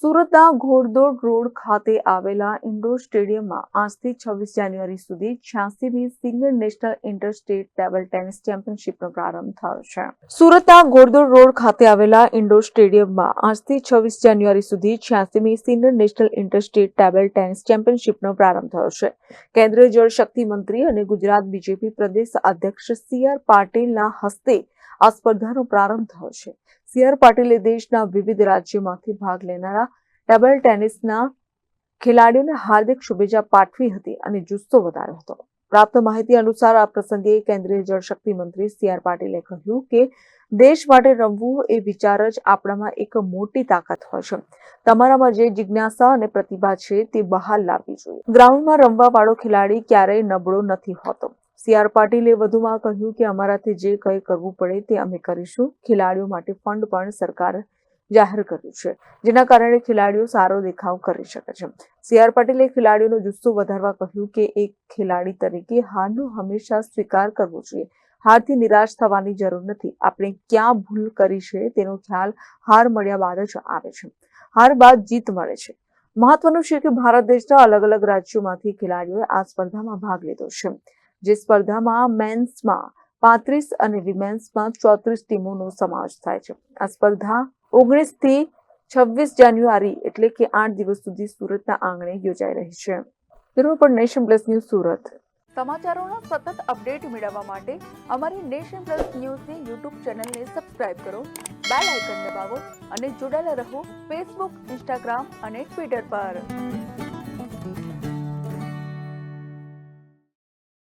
સુરતના ઘોડદોડ રોડ ખાતે આવેલા ઇન્ડોર સ્ટેડિયમમાં આજથી છવ્વીસ જાન્યુઆરી સુધી છ્યાસીમી senior national interstate table tennis ચેમ્પિયનશિપનો પ્રારંભ થયો છે. સુરતના ઘોડદોડ રોડ ખાતે આવેલા ઇન્ડોર સ્ટેડિયમમાં આજથી છવ્વીસ જાન્યુઆરી સુધી છ્યાસીમી senior national interstate table tennis ચેમ્પિયનશીપનો પ્રારંભ થયો છે. કેન્દ્રીય જળ શક્તિ મંત્રી અને ગુજરાત બીજેપી પ્રદેશ અધ્યક્ષ સી આર પાટીલના હસ્તે આ સ્પર્ધાનો પ્રારંભ થયો છે. સી આર પાટીલે દેશના વિવિધ રાજ્યોમાંથી ભાગ લેનારા ટેબલ ટેનિસના ખેલાડીઓને હાર્દિક શુભેચ્છા પાઠવી હતી અને જુસ્સો વધાર્યો હતો. પ્રાપ્ત માહિતી અનુસાર આ પ્રસંગે કેન્દ્રીય જળશક્તિ મંત્રી સી આર પાટીલે કહ્યું કે દેશ માટે રમવું એ વિચાર જ આપણામાં એક મોટી તાકાત હોય છે. તમારામાં જે જિજ્ઞાસા અને પ્રતિભા છે તે બહાર લાવવી જોઈએ. ગ્રાઉન્ડમાં રમવા વાળો ખેલાડી ક્યારેય નબળો નથી હોતો. સી આર પાટીલે વધુમાં કહ્યું કે અમારાથી જે કંઈ કરવું પડે તે અમે કરીશું. ખેલાડીઓ માટે ફંડ પણ સરકાર જાહેર કર્યું છે, જેના કારણે ખેલાડીઓ સારો દેખાવ કરી શકે છે. સી આર પાટીલે ખેલાડીઓનો જુસ્સો વધારવા કહ્યું કે એક ખેલાડી તરીકે હારનો હંમેશા સ્વીકાર કરવો જોઈએ. હારથી નિરાશ થવાની જરૂર નથી. આપણે ક્યાં ભૂલ કરી છે તેનો ખ્યાલ હાર મળ્યા બાદ જ આવે છે. હાર બાદ જીત મળે છે. મહત્વનું છે કે ભારત દેશના અલગ અલગ રાજ્યોમાંથી ખેલાડીઓએ આ સ્પર્ધામાં ભાગ લીધો છે. જે સ્પર્ધામાં મેન્સમાં પાંત્રીસ અને વિમેન્સમાં ચોત્રીસ ટીમોનો સમાવેશ થાય છે. આ સ્પર્ધા ઓગણીસથી છવ્વીસ જાન્યુઆરી એટલે કે આઠ દિવસ સુધી સુરતના આંગણે યોજાઈ રહી છે. બ્યુરો પર નેશન પ્લસ ન્યૂઝ સુરત. સમાચારોનો સતત અપડેટ મેળવવા માટે અમારી નેશન પ્લસ ન્યૂઝની યુટ્યુબ ચેનલને સબસ્ક્રાઇબ કરો, બેલ આઇકન દબાવો અને જોડાયેલા રહો ફેસબુક, ઇન્સ્ટાગ્રામ અને ટ્વિટર પર.